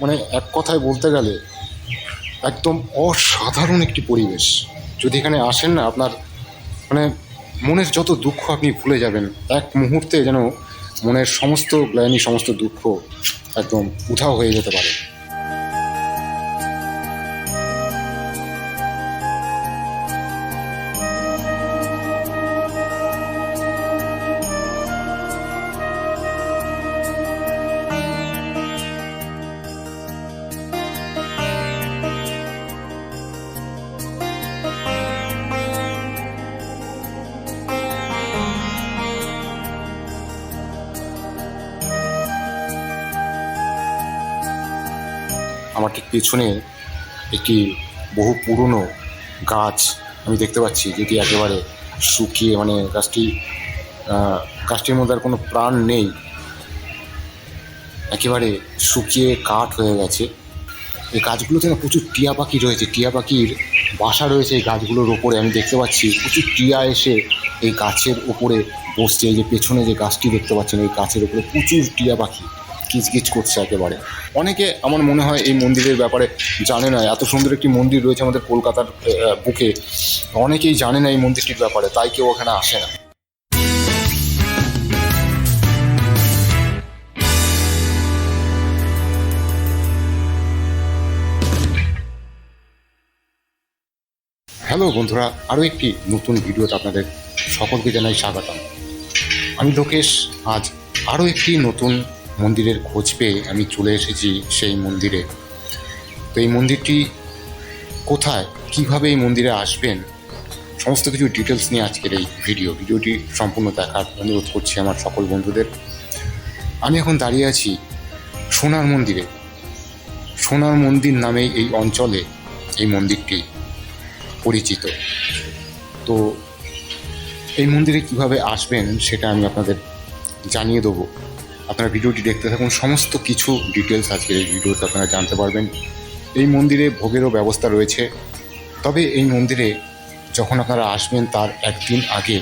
মানে এক কথায় বলতে গেলে একদম অসাধারণ একটি পরিবেশ। যদি এখানে আসেন না, আপনার মানে মনের যত দুঃখ আপনি ভুলে যাবেন, এক মুহূর্তে যেন মনের সমস্ত গ্লানি, সমস্ত দুঃখ একদম উধাও হয়ে যেতে পারে। আমার ঠিক পেছনে একটি বহু পুরনো গাছ আমি দেখতে পাচ্ছি, যেটি একেবারে শুকিয়ে মানে গাছটি গাছটির মধ্যে আর কোনো প্রাণ নেই। একেবারে শুকিয়ে কাঠ হয়ে গেছে। এই গাছগুলোতে না প্রচুর টিয়া পাখি রয়েছে। টিয়া পাখির বাসা রয়েছে এই গাছগুলোর ওপরে। আমি দেখতে পাচ্ছি প্রচুর টিয়া এসে এই গাছের ওপরে বসছে। এই যে পেছনে যে গাছটি দেখতে পাচ্ছেন, এই গাছের ওপরে প্রচুর টিয়া পাখি। কিচকিচ করছে একেবারে। অনেকে আমার মনে হয় এই মন্দিরের ব্যাপারে জানে না, এত সুন্দর একটি মন্দির রয়েছে আমাদের কলকাতার বুকে। অনেকেই জানে না এই মন্দিরটির ব্যাপারে, তাই কেউ ওখানে আসে না। হ্যালো বন্ধুরা, আরও একটি নতুন ভিডিওতে আপনাদের সকলকে জানাই স্বাগতম। আমি লোকেশ, আজ আরও একটি নতুন মন্দিরের খোঁজ পেয়ে আমি চলে এসেছি সেই মন্দিরে। তো এই মন্দিরটি কোথায়? কীভাবে এই মন্দিরে আসবেন? সমস্ত কিছু ডিটেলস নিয়ে আজকের এই ভিডিও ভিডিওটি সম্পূর্ণ দেখার অনুরোধ করছি আমার সকল বন্ধুদের। আমি এখন দাঁড়িয়ে আছি সোনার মন্দিরে। সোনার মন্দির নামেই এই অঞ্চলে এই মন্দিরটি পরিচিত। তো এই মন্দিরে কীভাবে আসবেন সেটা আমি আপনাদের জানিয়ে দেবো। আপনারা ভিডিওটি দেখতে থাকুন। সমস্ত কিছু ডিটেলস আজকের এই ভিডিওতে আপনারা জানতে পারবেন। এই মন্দিরে ভোগেরও ব্যবস্থা রয়েছে। তবে এই মন্দিরে যখন আপনারা আসবেন, তার একদিন আগে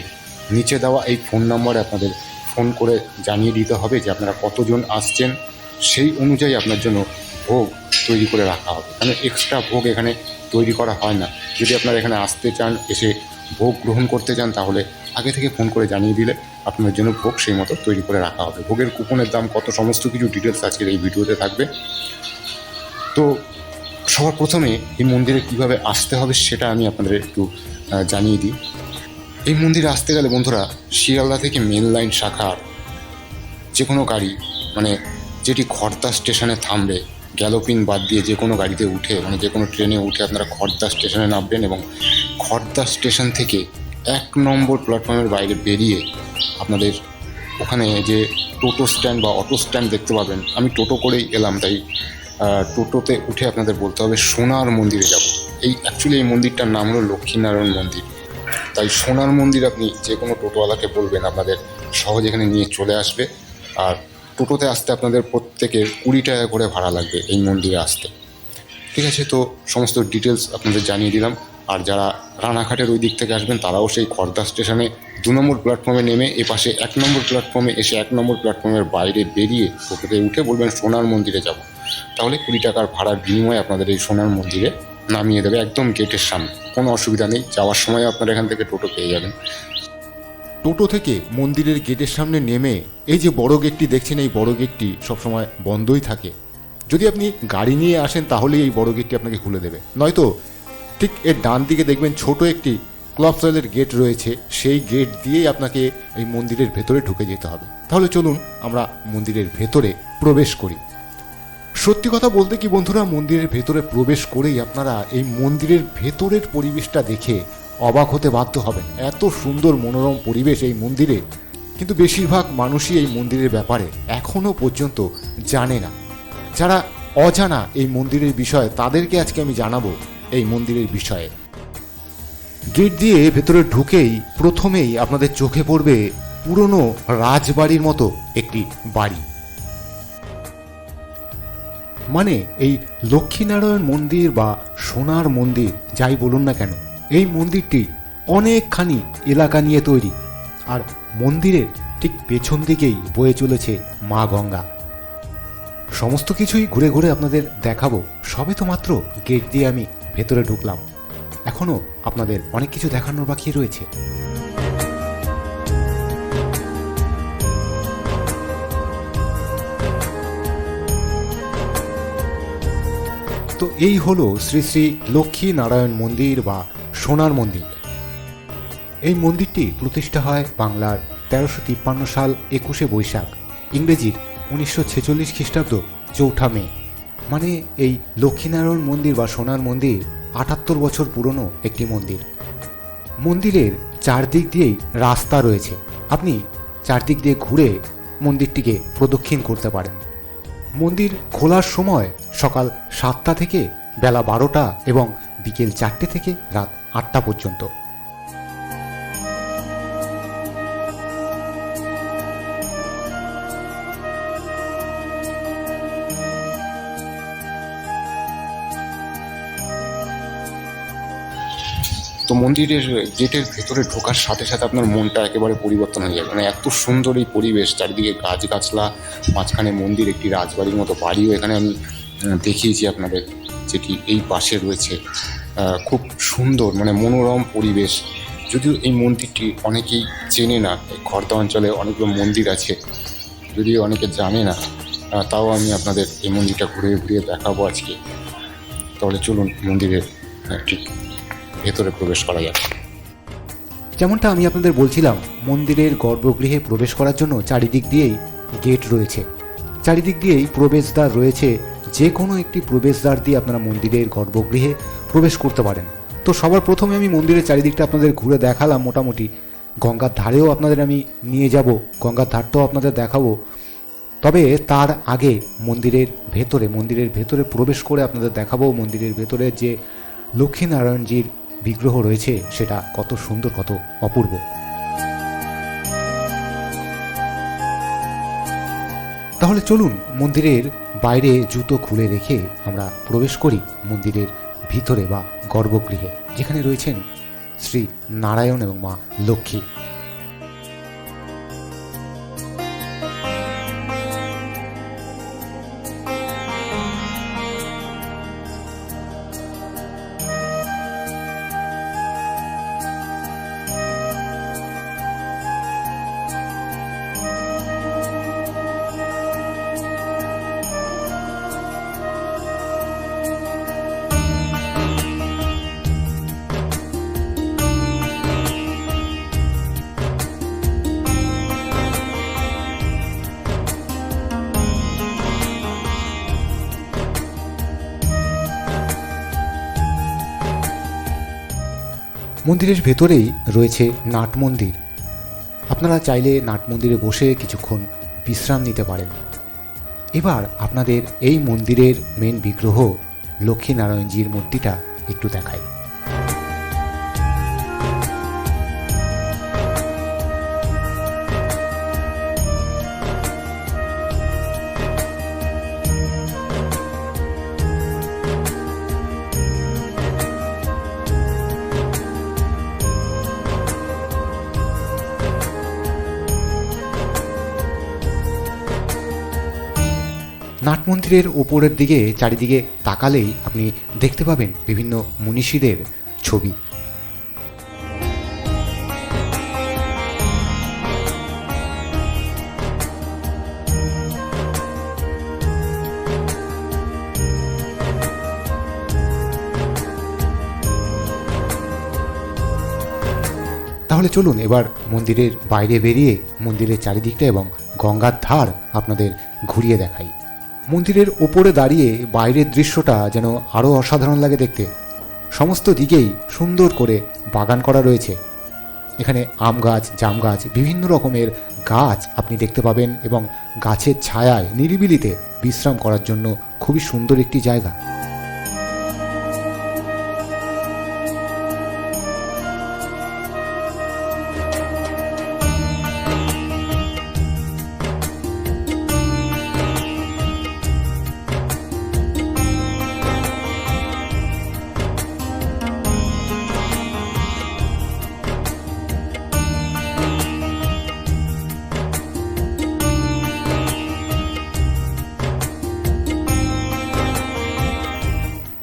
নিচে দেওয়া এই ফোন নম্বরে আপনাদের ফোন করে জানিয়ে দিতে হবে যে আপনারা কতজন আসছেন। সেই অনুযায়ী আপনার জন্য ভোগ তৈরি করে রাখা হবে। কারণ এক্সট্রা ভোগ এখানে তৈরি করা হয় না। যদি আপনারা এখানে আসতে চান, এসে ভোগ গ্রহণ করতে চান, তাহলে আগে থেকে ফোন করে জানিয়ে দিলে আপনার জন্য ভোগ সেই মতো তৈরি করে রাখা হবে। ভোগের কুপনের দাম কত, সমস্ত কিছু ডিটেলস আজকের এই ভিডিওতে থাকবে। তো সবার প্রথমে এই মন্দিরে কীভাবে আসতে হবে সেটা আমি আপনাদের একটু জানিয়ে দিই। এই মন্দিরে আসতে গেলে বন্ধুরা, শিয়ালদা থেকে মেন লাইন শাখার যে কোনো গাড়ি মানে যেটি খড়দা স্টেশনে থামবে গ্যালোপিন বাদ দিয়ে যে কোনো গাড়িতে উঠে মানে যে কোনো ট্রেনে উঠে আপনারা খড়দা স্টেশনে নামবেন এবং খড়দা স্টেশন থেকে এক নম্বর প্ল্যাটফর্মের বাইরে বেরিয়ে আপনাদের ওখানে যে টোটো স্ট্যান্ড বা অটো স্ট্যান্ড দেখতে পাবেন। আমি টোটো করেই এলাম, তাই টোটোতে উঠে আপনাদের বলতে হবে সোনার মন্দিরে যাব। এই অ্যাকচুয়ালি এই মন্দিরটার নাম হলো লক্ষ্মীনারায়ণ মন্দির। তাই সোনার মন্দির আপনি যে কোনো টোটোওয়ালাকে বলবেন, আপনাদের সহজ এখানে নিয়ে চলে আসবে। আর টোটোতে আসতে আপনাদের প্রত্যেকের কুড়ি টাকা করে ভাড়া লাগবে এই মন্দিরে আসতে। ঠিক আছে, তো সমস্ত ডিটেলস আপনাদের জানিয়ে দিলাম। আর যারা রানাঘাটের ওই দিক থেকে আসবেন, তারাও সেই খর্দা স্টেশনে দু নম্বর প্ল্যাটফর্মে নেমে এপাশে এক নম্বর প্ল্যাটফর্মে এসে এক নম্বর প্ল্যাটফর্মের বাইরে বেরিয়ে টোটোতে উঠে বলবেন, সোনার মন্দিরে যাব। তাহলে কুড়ি টাকার ভাড়ার বিনিময়ে আপনাদের এই সোনার মন্দিরে নামিয়ে দেবে একদম গেটের সামনে। কোনো অসুবিধা নেই, যাওয়ার সময় আপনারা এখান থেকে টোটো পেয়ে যাবেন। টোটো থেকে মন্দিরের গেটের সামনে নেমে এই যে বড় গেটটি দেখছেন, এই বড় গেটটি সবসময় বন্ধই থাকে। যদি আপনি গাড়ি নিয়ে আসেন, তাহলেই এই বড় গেটটি আপনাকে খুলে দেবে। নয়তো ঠিক এর ডান দিকে দেখবেন ছোট একটি ক্লাব সেলের গেট রয়েছে। সেই গেট দিয়েই আপনাকে এই মন্দিরের ভেতরে ঢুকে যেতে হবে। তাহলে চলুন আমরা মন্দিরের ভেতরে প্রবেশ করি। সত্যি কথা বলতে কি বন্ধুরা, মন্দিরের ভেতরে প্রবেশ করেই আপনারা এই মন্দিরের ভেতরের পরিবেশটা দেখে অবাক হতে বাধ্য হবেন। এত সুন্দর মনোরম পরিবেশ এই মন্দিরে। কিন্তু বেশিরভাগ মানুষই এই মন্দিরের ব্যাপারে এখনও পর্যন্ত জানে না। যারা অজানা এই মন্দিরের বিষয়ে তাদেরকে আজকে আমি জানাব এই মন্দিরের বিষয়ে। গেট দিয়ে ভেতরে ঢুকেই প্রথমেই আপনাদের চোখে পড়বে পুরনো রাজবাড়ির মতো একটি বাড়ি। মানে এই লক্ষ্মীনারায়ণ মন্দির বা সোনার মন্দির, যাই বলুন না কেন, এই মন্দিরটি অনেকখানি এলাকা নিয়ে তৈরি। আর মন্দিরের ঠিক পেছন দিকেই বয়ে চলেছে মা গঙ্গা। সমস্ত কিছুই ঘুরে ঘুরে আপনাদের দেখাবো। সবে তো মাত্র গেট দিয়ে আমি ভেতরে ঢুকলাম। এখনও আপনাদের অনেক কিছু দেখানোর বাকি রয়েছে। তো এই হলো শ্রী শ্রী লক্ষ্মী নারায়ণ মন্দির বা সোনার মন্দির। এই মন্দিরটি প্রতিষ্ঠা হয় বাংলার তেরোশো তিপ্পান্ন সাল একুশে বৈশাখ, ইংরেজির উনিশশো ছেচল্লিশ খ্রিস্টাব্দ চৌঠা মে। মানে এই লক্ষ্মীনারায়ণ মন্দির বা সোনার মন্দির আটাত্তর বছর পুরনো একটি মন্দির। মন্দিরের চারদিক দিয়েই রাস্তা রয়েছে। আপনি চারদিক দিয়ে ঘুরে মন্দিরটিকে প্রদক্ষিণ করতে পারেন। মন্দির খোলার সময় সকাল সাতটা থেকে বেলা বারোটা এবং বিকেল চারটে থেকে রাত আটটা পর্যন্ত। তো মন্দিরের গেটের ভেতরে ঢোকার সাথে সাথে আপনার মনটা একেবারে পরিবর্তন হয়ে যাবে। মানে এত সুন্দর এই পরিবেশ, চারিদিকে গাছগাছলা, মাঝখানে মন্দির, একটি রাজবাড়ির মতো বাড়িও এখানে আমি দেখিয়েছি আপনাদের যেটি এই পাশে রয়েছে। খুব সুন্দর মানে মনোরম পরিবেশ। যদিও এই মন্দিরটি অনেকেই চেনে না খর্দা অঞ্চলে অনেকগুলো মন্দির আছে, যদিও অনেকে জানে না তাও আমি আপনাদের এই মন্দিরটা ঘুরে ঘুরিয়ে দেখাবো আজকে। তাহলে চলুন মন্দিরের ঠিক ভেতরে প্রবেশ করা যাক। যেমনটা আমি আপনাদের বলছিলাম, মন্দিরের গর্ভগৃহে প্রবেশ করার জন্য চারিদিক দিয়েই গেট রয়েছে। চারিদিক দিয়েই প্রবেশদ্বার রয়েছে। যে কোনো একটি প্রবেশদ্বার দিয়ে আপনারা মন্দিরের গর্ভগৃহে প্রবেশ করতে পারেন। তো সবার প্রথমে আমি মন্দিরের চারিদিকটা আপনাদের ঘুরে দেখালাম মোটামুটি। গঙ্গার ধারেও আপনাদের আমি নিয়ে যাব, গঙ্গার ধারটাও আপনাদের দেখাবো। তবে তার আগে মন্দিরের ভেতরে মন্দিরের ভেতরে প্রবেশ করে আপনাদের দেখাবো। মন্দিরের ভেতরে যে লক্ষ্মীনারায়ণজির বিগ্রহ রয়েছে, সেটা কত সুন্দর, কত অপূর্ব। তাহলে চলুন মন্দিরের বাইরে জুতো খুলে রেখে আমরা প্রবেশ করি মন্দিরের ভিতরে বা গর্ভগৃহে, যেখানে রয়েছেন শ্রী নারায়ণ এবং মা লক্ষ্মী। মন্দিরের ভেতরেই রয়েছে নাট মন্দির। আপনারা চাইলে নাট মন্দিরে বসে কিছুক্ষণ বিশ্রাম নিতে পারেন। এবার আপনাদের এই মন্দিরের মেন বিগ্রহ লক্ষ্মীনারায়ণজির মূর্তিটা একটু দেখায় নাট মন্দিরের ওপরের দিকে চারিদিকে তাকালেই আপনি দেখতে পাবেন বিভিন্ন মনীষীদের ছবি। তাহলে চলুন এবার মন্দিরের বাইরে বেরিয়ে মন্দিরের চারিদিকটা এবং গঙ্গার ধার আপনাদের ঘুরিয়ে দেখাই। মন্দিরের ওপরে দাঁড়িয়ে বাইরের দৃশ্যটা যেন আরও অসাধারণ লাগে দেখতে। সমস্ত দিকেই সুন্দর করে বাগান করা রয়েছে। এখানে আম গাছ, জাম গাছ, বিভিন্ন রকমের গাছ আপনি দেখতে পাবেন এবং গাছের ছায়ায় নিরিবিলিতে বিশ্রাম করার জন্য খুবই সুন্দর একটি জায়গা।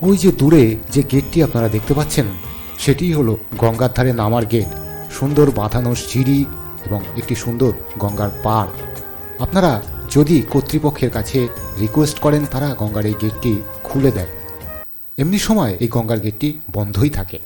ওই যে দূরে যে গেটটি আপনারা দেখতে পাচ্ছেন, সেটি হলো গঙ্গার ধারে নামার গেট। সুন্দর বাঁধানো সিঁড়ি এবং একটি সুন্দর গঙ্গার পাড়। আপনারা যদি কর্তৃপক্ষের কাছে রিকোয়েস্ট করেন, তারা গঙ্গার এই গেটটি খুলে দেয়। এমনি সময় এই গঙ্গার গেটটি বন্ধই থাকে।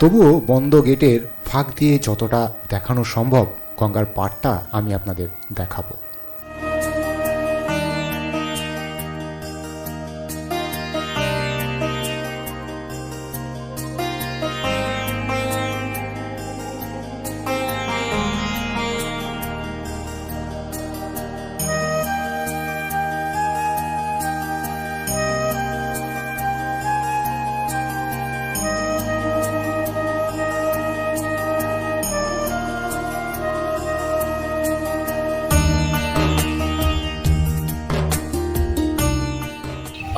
তবুও বন্ধ গেটের ফাঁক দিয়ে যতটা দেখানো সম্ভব গঙ্গার পাড়টা আমি আপনাদের দেখাবো।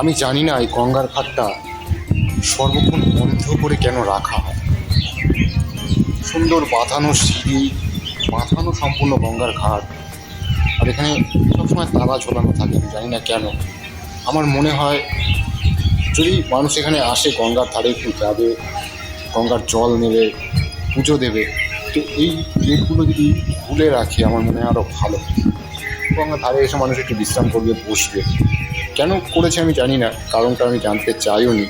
আমি জানি না এই গঙ্গার ঘাটটা সর্বক্ষণ বন্ধ করে কেন রাখা হয়। সুন্দর বাঁধানো সিঁড়ি, বাঁধানো সম্পূর্ণ গঙ্গার ঘাট, আর এখানে সবসময় তালা ঝোলানো থাকে, আমি জানি না কেন। আমার মনে হয় যদি মানুষ এখানে আসে গঙ্গার ধারে একটু যাবে, গঙ্গার জল নেবে, পুজো দেবে, তো এই গেটগুলো যদি খুলে রাখে, আমার মনে হয় আরও ভালো। গঙ্গার ধারে এসে মানুষ একটু বিশ্রাম করবে, বসবে। কেন করেছে আমি জানি না, কারণটা আমি জানতে চাইও নি।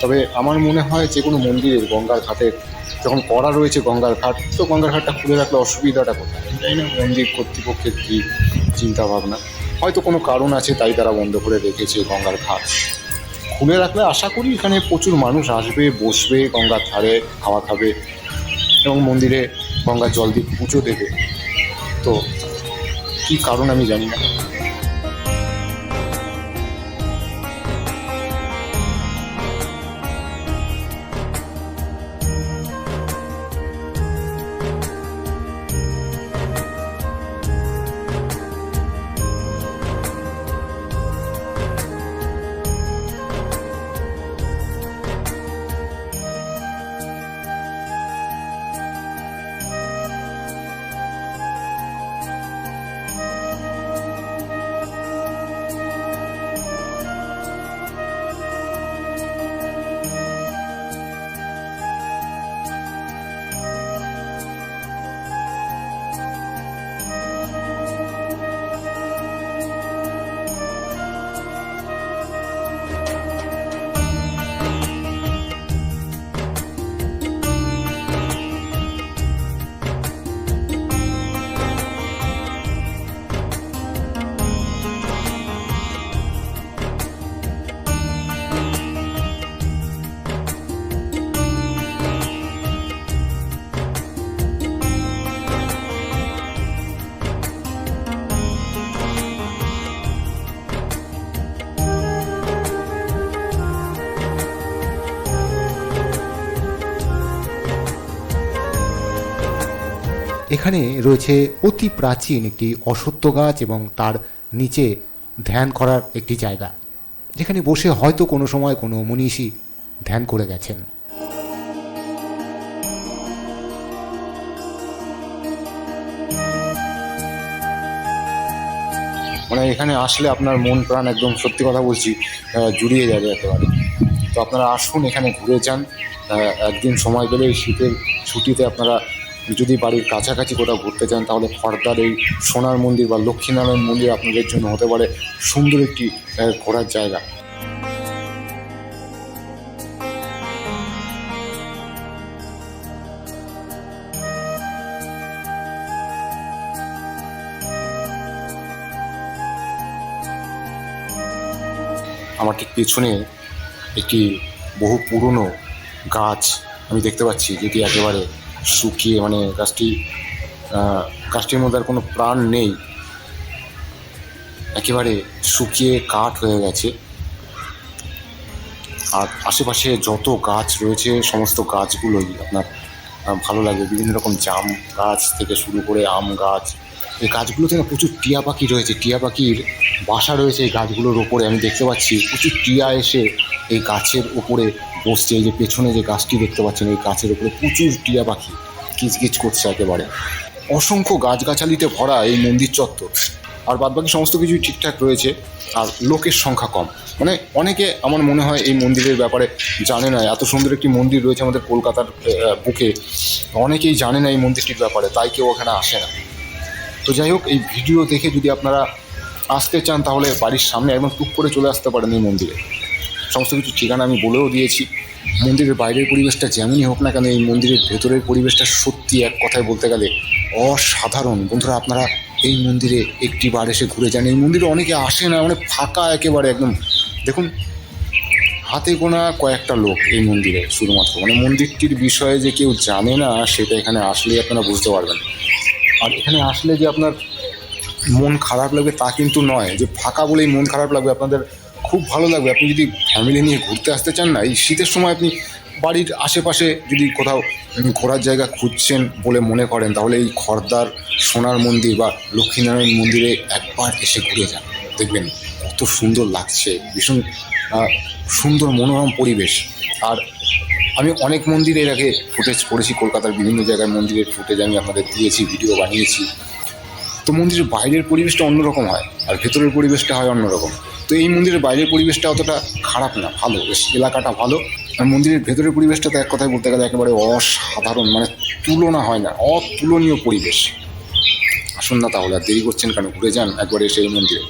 তবে আমার মনে হয় যে কোনো মন্দিরের গঙ্গার ঘাটের, যখন করা রয়েছে গঙ্গার ঘাট, তো গঙ্গার ঘাটটা খুলে রাখলে অসুবিধাটা কোথায়? জানি না মন্দির কর্তৃপক্ষের কী চিন্তাভাবনা। হয়তো কোনো কারণ আছে তাই তারা বন্ধ করে রেখেছে গঙ্গার ঘাট। খুলে রাখলে আশা করি এখানে প্রচুর মানুষ আসবে, বসবে, গঙ্গার ধারে খাওয়া খাবে এবং মন্দিরে গঙ্গার জল দিয়ে পুজো দেবে। তো কী কারণ আমি জানি না। এখানে রয়েছে অতি প্রাচীন একটি অসত্য গাছ এবং তার নিচে ধ্যান করার একটি জায়গা। যেখানে বসে হয়তো কোনো সময় কোনো মনীষী ধ্যান করে গেছেন। মানে এখানে আসলে আপনার মন প্রাণ একদম সত্যি কথা বলছি জুড়িয়ে যাবে একেবারে। তো আপনারা আসুন, এখানে ঘুরে যান। একদিন সময় পেলে শীতের ছুটিতে আপনারা যদি বাড়ির কাছাকাছি কোথাও ঘুরতে চান তাহলে খড়দার এই সোনার মন্দির বা লক্ষ্মীনারায়ণ মন্দির আপনাদের জন্য হতে পারে সুন্দর একটি ঘোরার জায়গা। আমার ঠিক পেছনে একটি বহু পুরনো গাছ আমি দেখতে পাচ্ছি, যেটি একেবারে শুকিয়ে মানে গাছটি গাছটির মধ্যে আর কোনো প্রাণ নেই। একেবারে শুকিয়ে কাঠ হয়ে গেছে। আর আশেপাশে যত গাছ রয়েছে, সমস্ত গাছগুলোই আপনার ভালো লাগে। বিভিন্ন রকম জাম গাছ থেকে শুরু করে আম গাছ। এই গাছগুলোতে না প্রচুর টিয়া পাখি রয়েছে। টিয়া পাখির বাসা রয়েছে এই গাছগুলোর ওপরে। আমি দেখতে পাচ্ছি প্রচুর টিয়া এসে এই গাছের ওপরে এই যে পেছনে যে গাছটি দেখতে পাচ্ছেন, এই গাছের ওপরে প্রচুর টিয়া পাখি কিচকিচ করছে একেবারে। অসংখ্য গাছগাছালিতে ভরা এই মন্দির চত্বর। আর বাদবাকি সমস্ত কিছুই ঠিকঠাক রয়েছে, আর লোকের সংখ্যা কম। মানে অনেকে আমার মনে হয় এই মন্দিরের ব্যাপারে জানে না, এত সুন্দর একটি মন্দির রয়েছে আমাদের কলকাতার বুকে। অনেকেই জানে না এই মন্দিরটির ব্যাপারে, তাই কেউ ওখানে আসে না। তো যাই হোক, এই ভিডিও দেখে যদি আপনারা আসতে চান, তাহলে বাড়ির সামনে একদম টুক করে চলে আসতে পারেন এই মন্দিরে। সমস্ত কিছু ঠিকানা আমি বলেও দিয়েছি। মন্দিরের বাইরের পরিবেশটা যেমনই হোক না কেন, এই মন্দিরের ভেতরের পরিবেশটা সত্যি এক কথায় বলতে গেলে অসাধারণ। বন্ধুরা, আপনারা এই মন্দিরে একটি বার এসে ঘুরে যান। এই মন্দিরে অনেকে আসে না অনেক ফাঁকা একেবারে একদম। দেখুন, হাতে গোনা কয়েকটা লোক এই মন্দিরে শুধুমাত্র। মানে মন্দিরটির বিষয়ে যে কেউ জানে না, সেটা এখানে আসলেই আপনারা বুঝতে পারবেন। আর এখানে আসলে যে আপনার মন খারাপ লাগবে তা কিন্তু নয়। যে ফাঁকা বলেই মন খারাপ লাগবে, আপনাদের খুব ভালো লাগবে। আপনি যদি ফ্যামিলি নিয়ে ঘুরতে আসতে চান না, এই শীতের সময় আপনি বাড়ির আশেপাশে যদি কোথাও ঘোরার জায়গা খুঁজছেন বলে মনে করেন, তাহলে এই খর্দার সোনার মন্দির বা লক্ষ্মীনারায়ণ মন্দিরে একবার এসে ঘুরে যান। দেখবেন কত সুন্দর লাগছে, ভীষণ সুন্দর মনোরম পরিবেশ। আর আমি অনেক মন্দিরে আগে ফুটেজ করেছি, কলকাতার বিভিন্ন জায়গায় মন্দিরের ফুটেজ আমি আপনাদের দিয়েছি ভিডিও বানিয়েছি। তো মন্দিরের বাইরের পরিবেশটা অন্যরকম হয় আর ভেতরের পরিবেশটা হয় অন্যরকম। তো এই মন্দিরের বাইরের পরিবেশটা অতটা খারাপ না, ভালো, বেশ এলাকাটা ভালো। আর মন্দিরের ভেতরের পরিবেশটা তো এক কথায় বলতে গেলে একেবারে অসাধারণ মানে তুলনা হয় না, অতুলনীয় পরিবেশ। আসুন না তাহলে, আর দেরি করছেন কেন? ঘুরে যান একবারে এসে এই মন্দিরে।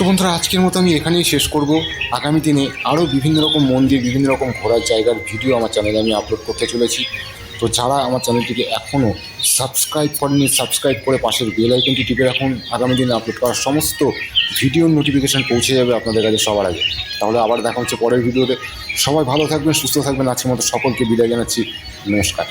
তো বন্ধুরা, আজকের মতো আমি এখানেই শেষ করব। আগামী দিনে আরও বিভিন্ন রকম মন্দির, বিভিন্ন রকম ঘোরার জায়গার ভিডিও আমার চ্যানেলে আমি আপলোড করতে চলেছি। তো যারা আমার চ্যানেলটিকে এখনও সাবস্ক্রাইব করেনি সাবস্ক্রাইব করে পাশের বেল আইকনটি টিপে রাখুন। আগামী দিনে আপলোড করা সমস্ত ভিডিওর নোটিফিকেশান পৌঁছে যাবে আপনাদের কাছে সবার আগে। তাহলে আবার দেখা হচ্ছে পরের ভিডিওতে। সবাই ভালো থাকবেন, সুস্থ থাকবেন। আজকের মতো সকলকে বিদায় জানাচ্ছি। নমস্কার।